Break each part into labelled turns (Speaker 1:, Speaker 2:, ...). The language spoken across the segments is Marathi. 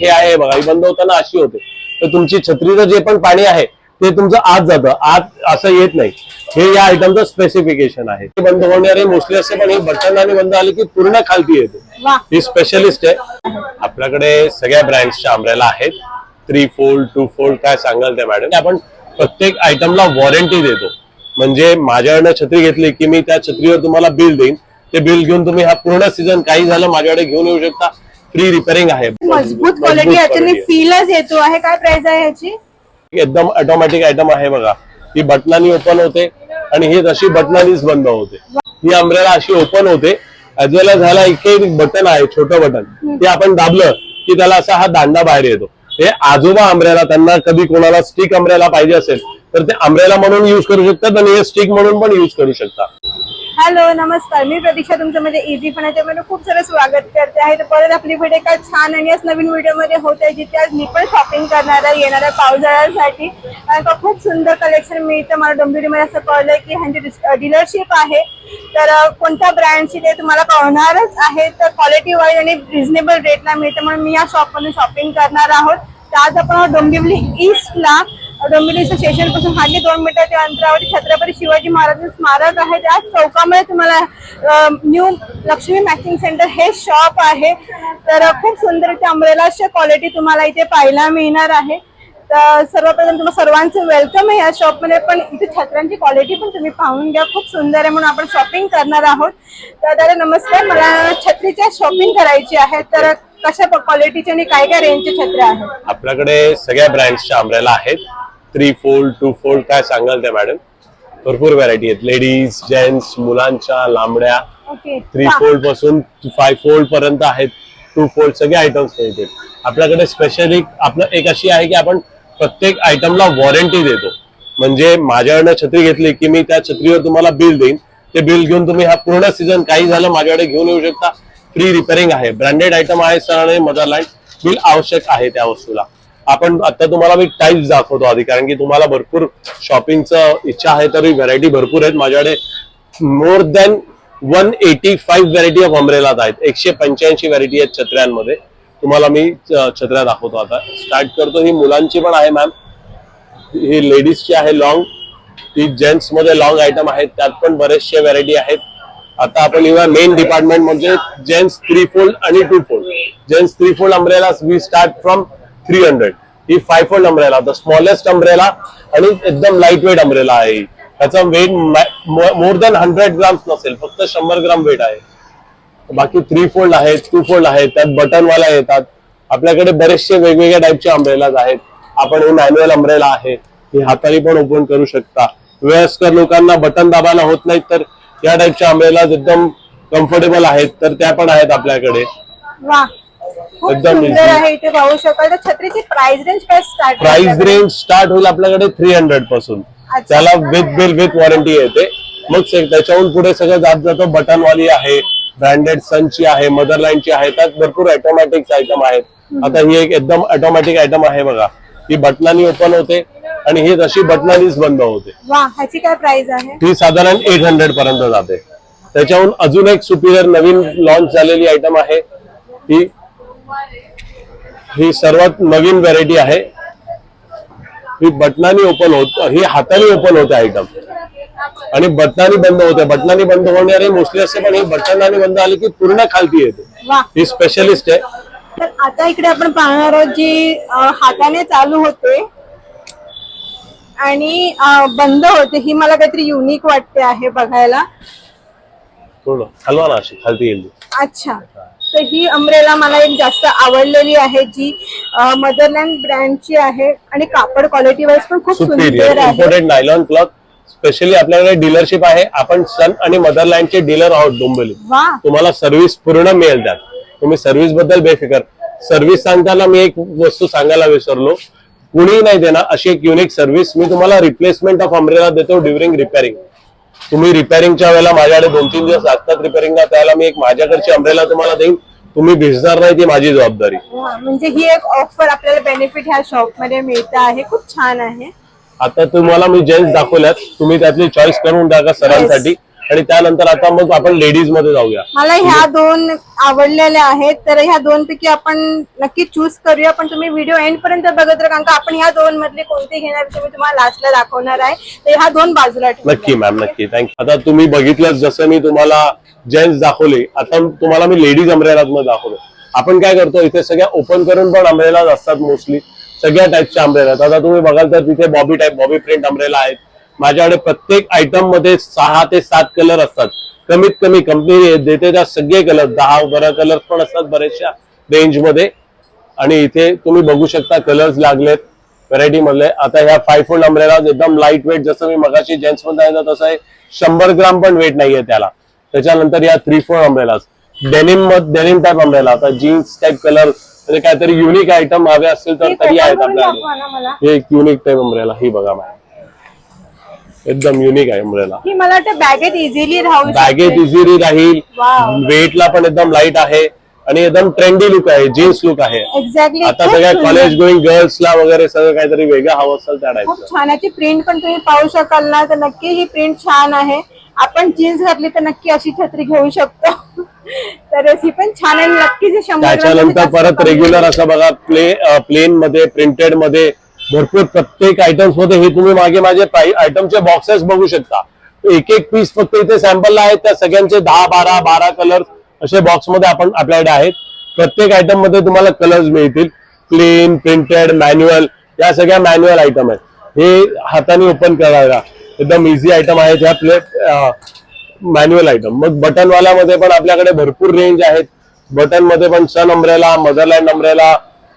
Speaker 1: हे आहे बघा ही बंद होताना अशी होते. तर तुमची छत्रीचं जे पण पाणी आहे ते तुमचं आत जातं. आत असं येत नाही. हे या आयटमचं स्पेसिफिकेशन आहे. ते बंद होणारे मोस्टली असे पण हे बटन आणि बंद आले की पूर्ण खालती येते. ही स्पेशलिस्ट आहे. आपल्याकडे सगळ्या ब्रँड्सच्या अमरेला आहेत. थ्री फोल्ड टू फोल्ड काय सांगाल त्या मॅडम आपण प्रत्येक आयटमला वॉरंटी देतो. म्हणजे माझ्याकडनं छत्री घेतली की मी त्या छत्रीवर तुम्हाला बिल देईन. ते बिल घेऊन तुम्ही हा पूर्ण सीझन काही झालं माझ्याकडे घेऊन येऊ शकता. फ्री रिपेअरिंग आहे.
Speaker 2: मजबूत क्वालिटी याच्याने. फीलच येतो. आहे काय प्राइस आहे याची
Speaker 1: एकदम ऑटोमॅटिक आयटम आहे बघा. ही बटनानी ओपन होते आणि ही तशी बटनानीच बंद होते. ही अमरेला अशी ओपन होते. ऍज वेल एज ह्याला इथे एक बटन आहे छोटं बटन ते आपण दाबलं की त्याला असा हा दांडा बाहेर येतो. हे आजोबा अमरेला त्यांना कधी कोणाला स्टिक अमरेला पाहिजे असेल तर ते अमरेला म्हणून युज करू शकतात आणि हे स्टिक म्हणून पण युज करू शकता
Speaker 2: हॅलो नमस्कार. मी प्रतीक्षा तुमच्यामध्ये इझी फनाच्या मध्ये खूप सारं स्वागत करते आहे. तर परत आपली भेट एका छान आणि आज नवीन व्हिडिओमध्ये होत आहे जिथे आज मी पण शॉपिंग करणार आहे येणाऱ्या पावसाळ्यासाठी. कारण खूप सुंदर कलेक्शन मिळतं. मला डोंबिवलीमध्ये असं कळलंय की ह्यांची डीलरशिप आहे. तर कोणत्या ब्रँडची ते तुम्हाला कळणारच आहे. तर क्वालिटी वाईज आणि रिझनेबल रेटला मिळतं म्हणून मी या शॉपमधून शॉपिंग करणार आहोत. तर आज आपण डोंबिवली ईस्टला डोंबिवली स्टेशनपासून हार्डली दोन मीटरच्या अंतरावरती छत्रपती शिवाजी महाराज स्मारक आहे. त्या चौकामध्ये तुम्हाला न्यू लक्ष्मी मॅचिंग सेंटर हे शॉप आहे. तर खूप सुंदर इथे अमरेलाच्या क्वालिटी तुम्हाला इथे पाहायला मिळणार आहे. तर सर्वप्रथम तुम्हाला सर्वांचं वेलकम आहे या शॉपमध्ये पण इथे छत्र्यांची क्वालिटी पण तुम्ही पाहून घ्या. खूप सुंदर आहे म्हणून आपण शॉपिंग करणार आहोत. तर दादा नमस्कार. मला छत्रीच्या शॉपिंग करायची आहे. तर कशा क्वालिटीचे आणि काय काय रेंजच्या छत्र्या आहेत?
Speaker 1: आपल्याकडे सगळ्या ब्रँडच्या अम्ब्रेला आहेत. थ्री फोल्ड टू फोल्ड काय सांगाल त्या मॅडम भरपूर व्हरायटी आहेत. लेडीज जेंट्स मुलांच्या लांबड्या
Speaker 2: ओके
Speaker 1: थ्री फोल्डपासून फाय फोल्ड पर्यंत आहेत. टू फोल्ड सगळे आयटम्स मिळतील. आपल्याकडे स्पेशली आपलं एक अशी आहे की आपण प्रत्येक आयटमला वॉरंटी देतो. म्हणजे माझ्याकडनं छत्री घेतली की मी त्या छत्रीवर तुम्हाला बिल देईन. ते बिल घेऊन तुम्ही हा पूर्ण सीझन काही झालं माझ्याकडे घेऊन येऊ शकता. फ्री रिपेअरिंग आहे. ब्रँडेड आयटम आहे सर आणि मदरलँड बिल आवश्यक आहे त्या वस्तूला. आपण आता तुम्हाला मी टाईप्स दाखवतो आधी कारण की तुम्हाला भरपूर शॉपिंगचं इच्छा आहे तरी व्हरायटी भरपूर आहेत. माझ्याकडे more than one eighty five variety of अमरेलात आहेत. एकशे पंच्याऐंशी व्हरायटी आहेत छत्र्यांमध्ये. तुम्हाला मी छत्र्या दाखवतो आता. स्टार्ट करतो. ही मुलांची पण आहे मॅम ही लेडीजची आहे लॉंग ती जेंट्समध्ये लॉंग आयटम आहेत. त्यात पण बरेचसे व्हरायटी आहेत. आता आपण येऊया मेन डिपार्टमेंट म्हणजे जेंट्स थ्री फोल्ड आणि two fold gents three fold umbrella we start from three hundred he five fold umbrella the smallest umbrella आणि एकदम लाइट वेट अम्ब्रेला आहे. त्याचा weight more than hundred grams नसेल फक्त शंभर ग्राम वेट आहे. बाकी थ्री फोल्ड आहेत टू फोल्ड आहेत त्यात बटनवाल्या येतात. आपल्याकडे बरेचसे वेगवेगळ्या टाईपचे अम्ब्रेलाज आहेत. आपण हे मॅन्युअल अम्ब्रेला आहे हे हाताने पण ओपन करू शकता. वयस्कर लोकांना बटन दाबायला होत नाहीत तर या टाईपच्या अम्ब्रेलाज एकदम कम्फर्टेबल आहेत तर त्या पण आहेत आपल्याकडे.
Speaker 2: खूप
Speaker 1: एकदम
Speaker 2: सुंदर
Speaker 1: easy.
Speaker 2: आहे इथे पाहू शकाल. तर छत्रीची प्राइस रेंज काय स्टार्ट
Speaker 1: प्राइस रेंज स्टार्ट होईल आपल्याकडे थ्री हंड्रेडपासून.
Speaker 2: अच्छा.
Speaker 1: त्याला विथ बिल विथ वॉरंटी येते. मग से- त्याच्याहून पुढे सगळं जात जातं बटनवाली आहे ब्रँडेड सनची आहे मदरलाईनची आहे त्यात भरपूर ऑटोमॅटिक आयटम आहेत. आता ही एक एकदम ऑटोमॅटिक आयटम आहे बघा. ही बटनानी ओपन होते आणि ही तशी बटनानीच बंद होते.
Speaker 2: वा ह्याची काय प्राइस आहे?
Speaker 1: ही साधारण एट हंड्रेड पर्यंत जाते. त्याच्याहून अजून एक सुपिरियर नवीन लॉन्च झालेली आयटम आहे. ही ही सर्वात नवीन व्हरायटी आहे. ही बटनानी ओपन होत ही हाताने ओपन होते आयटम आणि बटनानी बंद होते. बटनानी बंद होणारे मोस्टली असे पण ही बटनानी बंद आली की पूर्ण खालती येते. ही स्पेशलिस्ट आहे.
Speaker 2: तर आता इकडे आपण पाहणार आहोत जी हाताने चालू होते आणि बंद होते. ही मला काहीतरी युनिक वाटते आहे बघायला.
Speaker 1: हलवा ना अशी खालती येईल.
Speaker 2: अच्छा. तर ही अम्ब्रेला मला एक जास्त आवडलेली आहे जी मदरलँड ब्रँडची आहे आणि कापड क्वालिटी वाईज पण खूप सुंदर आहे.
Speaker 1: नायलॉन क्लॉथ स्पेशली आपल्याकडे डीलरशिप आहे. आपण सन आणि मदरलँडचे डीलर आहोत डोंबिवली तुम्हाला सर्व्हिस पूर्ण मिळेल त्यात तुम्ही सर्व्हिसबद्दल बेफिकर. सर्व्हिस सांगताना मी एक वस्तू सांगायला विसरलो. कुणीही नाही देणार अशी एक युनिक सर्व्हिस मी तुम्हाला रिप्लेसमेंट ऑफ अम्ब्रेला देतो ड्युरिंग रिपेअरिंग तुम्ही रिपेअरिंगच्या वेळेला माझ्याकडे दोन तीन दिवस लागतात रिपेअरिंगला त्यावेळेला मी एक माझ्याकडची अम्ब्रेला तुम्हाला देईन. तुम्ही भिजणार नाही ती माझी जबाबदारी.
Speaker 2: म्हणजे ही एक ऑफर आपल्याला बेनिफिट ह्या शॉपमध्ये मिळत आहे. खूप छान आहे.
Speaker 1: आता तुम्हाला मी जेन्स दाखवल्यात. तुम्ही त्यातली चॉईस करून टाका सरांसाठी. आणि त्यानंतर आता मग आपण लेडीजमध्ये जाऊया.
Speaker 2: मला ह्या दोन आवडलेल्या आहेत. तर ह्या दोन पैकी आपण नक्की चूज करूया. पण तुम्ही व्हिडिओ एंड पर्यंत बघत राहा. कारण का आपण ह्या दोन मधले कोणते घेणार ते मी तुम्हाला लास्टला दाखवणार आहे. तर ह्या दोन बाजूला.
Speaker 1: नक्की मॅम नक्की. थँक्यू आता तुम्ही बघितलं जसं मी तुम्हाला जेंट्स दाखवले आता तुम्हाला मी लेडीज अम्ब्रेला मध्ये आपण काय करतो इथे सगळ्या ओपन करून पण अम्ब्रेलाज असतात मोस्टली सगळ्या टाईपच्या अम्ब्रेलाज आता तुम्ही बघाल तर तिथे Bobby type Bobby print umbrella आहेत. माझ्याकडे प्रत्येक आयटममध्ये सहा ते सात कलर असतात. कमीत कमी कंपनी देते त्या सगळे कलर दहा बारा कलर पण असतात बरेचशा रेंजमध्ये. आणि इथे तुम्ही बघू शकता कलर्स लागलेत व्हरायटी मधले. आता ह्या फाय फोल्ड अम्ब्रेलाज एकदम लाइट वेट जसं मी मगाशी जेंट्समध्ये तसं आहे शंभर ग्राम पण वेट नाहीये त्याला. त्याच्यानंतर या three four umbrella denim denim type umbrella आता जीन्स टाईप कलर म्हणजे काहीतरी युनिक आयटम हवे असतील तर तरी आहेत
Speaker 2: मला?
Speaker 1: हे एक युनिक टाईप अम्ब्रेला ही बघा मॅम एकदम युनिक आहे अम्ब्रेला
Speaker 2: ही मला वाटतं बॅगेत इझिली राहू
Speaker 1: बॅगेत. इझिली राहील. वेटला पण एकदम लाइट आहे. आणि एकदम ट्रेंडी लुक आहे. जीन्स लुक आहे.
Speaker 2: एक्झॅक्टली
Speaker 1: आता सगळ्या कॉलेज गोईंग गर्ल्सला वगैरे सगळं काहीतरी वेगळं हवं असेल त्या
Speaker 2: खूप
Speaker 1: टाईपचं
Speaker 2: छान. याची प्रिंट पण तुम्ही पाहू शकाल ना. तर नक्की ही प्रिंट छान आहे. आपण जीन्स घातली तर नक्की अशी छत्री घेऊ शकतो. तर ही पण छान आहे. नक्की जे शंभर
Speaker 1: त्याच्यानंतर परत रेग्युलर असं बघा प्ले प्लेन मध्ये प्रिंटेडमध्ये भरपूर प्रत्येक आयटम्समध्ये हे तुम्ही मागे माझे आयटमचे बॉक्सेस बघू शकता. एक एक पीस फक्त इथे सॅम्पलला आहेत. त्या सगळ्यांचे दहा बारा बारा कलर असे बॉक्समध्ये आपण आपल्याकडे आहेत. प्रत्येक आयटममध्ये तुम्हाला कलर्स मिळतील. प्लेन प्रिंटेड मॅन्युअल या सगळ्या मॅन्युअल आयटम आहेत. हे हाताने ओपन करायला. एकदम इझी आयटम आहेत ह्या प्लेट मॅन्युअल आयटम मग बटनवाल्यामध्ये पण आपल्याकडे भरपूर रेंज आहेत. बटनमध्ये पण सन अम्ब्रेला मदरलँड अम्ब्रेला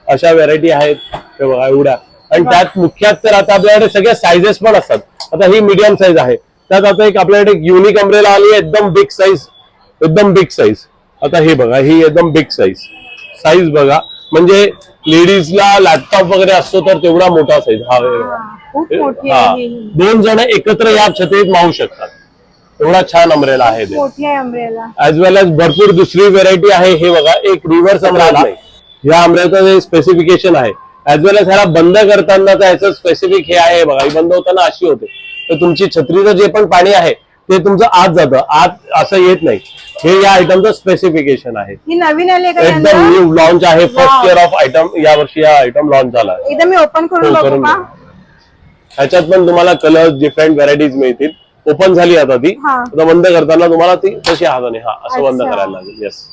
Speaker 1: अशा व्हेरायटी आहेत. हे बघा एवढ्या. आणि त्यात मुख्यात तर आता आपल्याकडे सगळ्या साईजेस पण असतात. आता ही मीडियम साईज आहे. त्यात आता एक आपल्याकडे एक युनिक अम्ब्रेला आली आहे एकदम बिग साईज एकदम बिग साईज आता हे बघा ही एकदम बिग साईज साईज बघा. म्हणजे लेडीजला लॅपटॉप वगैरे असतो तर तेवढा मोठा साईज हा हे.
Speaker 2: खूप मोठी
Speaker 1: हा.
Speaker 2: आहे ही.
Speaker 1: दोन जण एकत्र या छत्रीत मावू शकतात. एवढा छान अम्ब्रेला आहे ते.
Speaker 2: मोठी आहे अम्ब्रेला
Speaker 1: ऍज वेल एज भरपूर दुसरी व्हेरायटी आहे हे बघा. एक रिव्हर्स अम्ब्रेला या जे स्पेसिफिकेशन आहे. ऍज वेल एज ह्याला बंद करताना याचं स्पेसिफिक हे आहे बघा. ही बंद होताना अशी होते. तर तुमची छत्रीचं जे पण पाणी आहे ते तुमचं आत जातं. आत असं येत नाही. हे या आयटमचं स्पेसिफिकेशन आहे.
Speaker 2: ही नवीन आली का
Speaker 1: एकदम? न्यू लॉन्च आहे. फर्स्ट. इयर ऑफ आयटम या वर्षी हा आयटम लॉन्च झाला. आहे
Speaker 2: एकदा मी ओपन करून बघू
Speaker 1: करून
Speaker 2: का?
Speaker 1: बघा. ह्याच्यात पण तुम्हाला कलर डिफरंट व्हरायटीज मिळतील. ओपन झाली आता ती.
Speaker 2: हा.
Speaker 1: आता बंद करताना तुम्हाला ती तशी हाताने हा असं बंद
Speaker 2: अच्छा.
Speaker 1: करायला लागेल. येस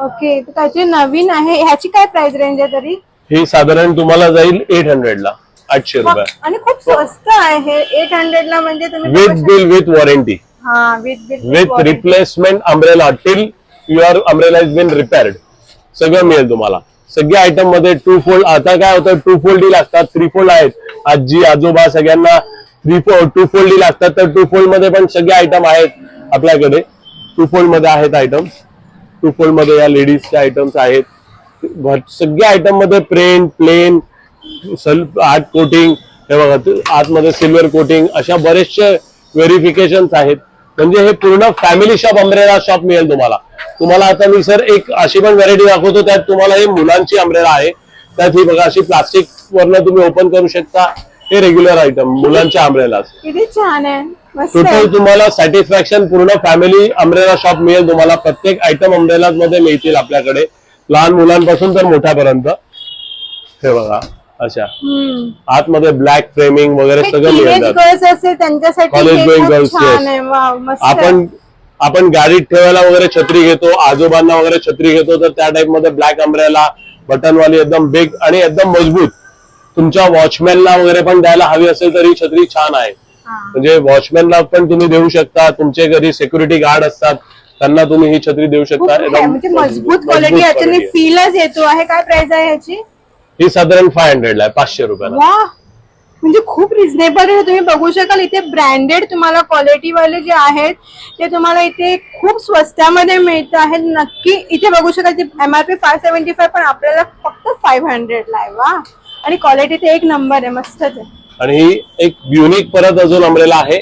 Speaker 2: ओके तर काहीतरी नवीन आहे. ह्याची काय प्राइस रेंज आहे तरी?
Speaker 1: ही साधारण तुम्हाला जाईल एट हंड्रेड ला. आठशे रुपये.
Speaker 2: आणि खूप स्वस्त आहे. एट हंड्रेड ला म्हणजे तुम्ही
Speaker 1: विथ बिल विथ वॉरंटी.
Speaker 2: हा with
Speaker 1: replacement umbrella till your umbrella is been repaired सगळं मिळेल तुम्हाला. सगळ्या आयटममध्ये टू फोल्ड आता काय होतं टू फोल्ड लागतात थ्री फोल्ड आहेत. आजी आजोबा सगळ्यांना थ्री फोल्ड टू फोल्ड लागतात. तर टू फोल्डमध्ये पण सगळे आयटम आहेत आपल्याकडे. टू फोल्डमध्ये आहेत आयटम टू फोल्डमध्ये या लेडीजचे आयटम्स आहेत. सगळ्या आयटममध्ये प्रिंट प्लेन आर्ट कोटिंग हे बघा आतमध्ये सिल्वर कोटिंग अशा बरेचसे व्हेरिफिकेशन आहेत. म्हणजे हे पूर्ण फॅमिली शॉप अम्ब्रेला शॉप मिळेल तुम्हाला. तुम्हाला आता मी सर एक अशी पण व्हरायटी दाखवतो त्यात तुम्हाला हे मुलांची अम्ब्रेला आहे. त्यात ही बघा अशी प्लास्टिक वरनं तुम्ही ओपन करू शकता. हे रेग्युलर आयटम मुलांच्या अम्ब्रेलाच
Speaker 2: किती छान आहे. मस्त आहे.
Speaker 1: टोटल तुम्हाला सॅटिस्फॅक्शन पूर्ण फॅमिली अम्ब्रेला शॉप मिळेल तुम्हाला. प्रत्येक आयटम अम्ब्रेलाजमध्ये मिळतील आपल्याकडे. लहान मुलांपासून तर मोठ्यापर्यंत. हे बघा.
Speaker 2: हम्म.
Speaker 1: आतमध्ये ब्लॅक फ्रेमिंग वगैरे सगळं मिळतात
Speaker 2: असेल त्यांच्यासाठी.
Speaker 1: आपण आपण गाडीत ठेवायला वगैरे छत्री घेतो आजोबांना वगैरे छत्री घेतो तर त्या टाइपमध्ये ब्लॅक अम्ब्रेला बटनवाली एकदम बिग आणि एकदम मजबूत. तुमच्या वॉचमॅनला वगैरे पण द्यायला हवी असेल तर ही छत्री छान आहे. म्हणजे वॉचमॅनला पण तुम्ही देऊ शकता. तुमचे घरी सिक्युरिटी गार्ड असतात. त्यांना तुम्ही ही छत्री देऊ शकता.
Speaker 2: म्हणजे मजबूत क्वालिटी. फीलच येतो. आहे काय प्राइस आहे ह्याची?
Speaker 1: ही साधारण फाय हंड्रेडला आहे पाचशे रुपयाला.
Speaker 2: वा! म्हणजे खूप रिझनेबल आहे. तुम्ही बघू शकाल इथे ब्रँडेड तुम्हाला क्वालिटी वाले जे आहेत ते तुम्हाला इथे खूप स्वस्तामध्ये मिळत आहेत. नक्की इथे बघू शकाल एमआरपी फाय सेव्हन्टी फाय पण आपल्याला फक्त फाईव्ह हंड्रेडला आहे वा! आणि क्वालिटी ते एक नंबर आहे मस्तच आहे.
Speaker 1: आणि ही एक युनिक परत अजून अम्ब्रेला आहे.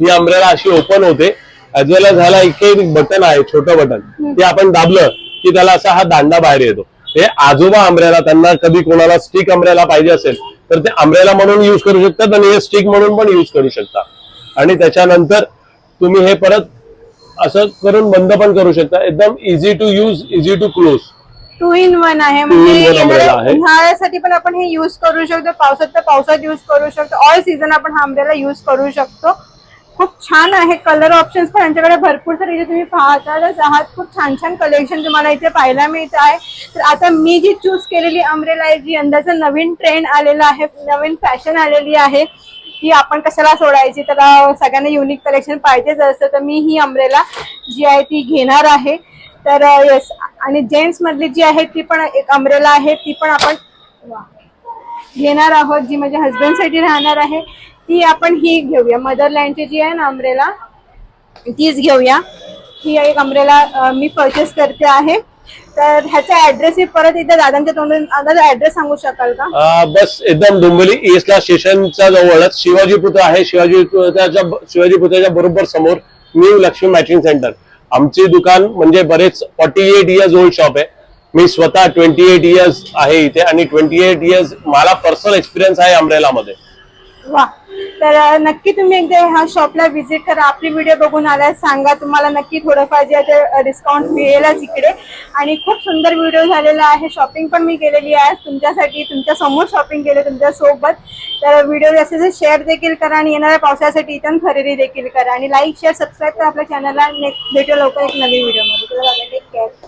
Speaker 1: ही अम्ब्रेला अशी ओपन होते. ऍज वेल एज ह्याला इथे एक बटन आहे छोटं बटन ते आपण दाबलं की त्याला असा हा दांडा बाहेर येतो. हे आजोबा अम्ब्रेला त्यांना कधी कोणाला स्टिक अम्ब्रेला पाहिजे असेल तर ते अम्ब्रेला म्हणून युज करू शकतात आणि हे स्टिक म्हणून पण युज करू शकता आणि त्याच्यानंतर तुम्ही हे परत असं करून बंद पण करू शकता. एकदम easy to use easy to close
Speaker 2: two in one आहे. म्हणजे. उन्हाळ्यासाठी पण आपण हे युज करू शकतो. पावसात तर पावसात युज करू शकतो. ऑल सीझन आपण हा अम्ब्रेला युज करू शकतो. खूप छान आहे कलर ऑप्शन्स पण यांच्याकडे भरपूर सारे. इथे तुम्ही पाहताच आहात खूप छान छान कलेक्शन तुम्हाला इथे पाहायला मिळत आहे. तर आता मी जी चूज केलेली अमरेला आहे जी यंदाचा नवीन ट्रेंड आलेला आहे नवीन फॅशन आलेली आहे की आपण कशाला सोडायची? तर सगळ्यांना युनिक कलेक्शन पाहिजेच असतं तर मी ही अमरेला जी आहे ती घेणार आहे. तर येस आणि जेंट्स मधली जी आहे ती पण एक अमरेला आहे ती पण आपण घेणार आहोत जी माझ्या हस्बंडसाठी राहणार आहे. ती आपण ही घेऊया. मदरलँडची जी आहे ना अमरेला तीच घेऊया. ही एक अमरेला मी परचेस करते आहे. तर ह्याचा ऍड्रेस परत एकदा दादांच्या तोंडून दादा ऍड्रेस सांगू शकाल का?
Speaker 1: बस एकदम डोंबिवली ईस्टला स्टेशनच्या जवळच. शिवाजी पुतळा आहे. शिवाजी पुतळ्याच्या शिवाजी पुतळ्याच्या बरोबर समोर न्यू लक्ष्मी मॅचिंग सेंटर आमचे दुकान म्हणजे बरेच forty eight years old shop आहे. मी स्वतः ट्वेंटी एट इयर्स आहे इथे आणि ट्वेंटी एट इयर्स मला पर्सनल एक्सपिरियन्स आहे अमरेला मध्ये.
Speaker 2: वा. तर नक्की तुम्ही एकदा ह्या शॉपला व्हिजिट करा. आपली व्हिडिओ बघून आलाय सांगा तुम्हाला नक्की थोडंफार जे आहे ते डिस्काउंट मिळेलच इकडे. आणि खूप सुंदर व्हिडिओ झालेला आहे. शॉपिंग पण मी केलेली आहे. तुमच्यासाठी तुमच्यासमोर शॉपिंग केले तुमच्यासोबत. तर व्हिडिओ जास्तीत जास्त शेअर देखील करा आणि येणाऱ्या पावसासाठी इथून खरेदी देखील करा. आणि लाईक शेअर सबस्क्राईब करा आपल्या चॅनलला नेक्स्ट भेटू लवकर एक नवीन व्हिडिओमध्ये तुला टेक केअर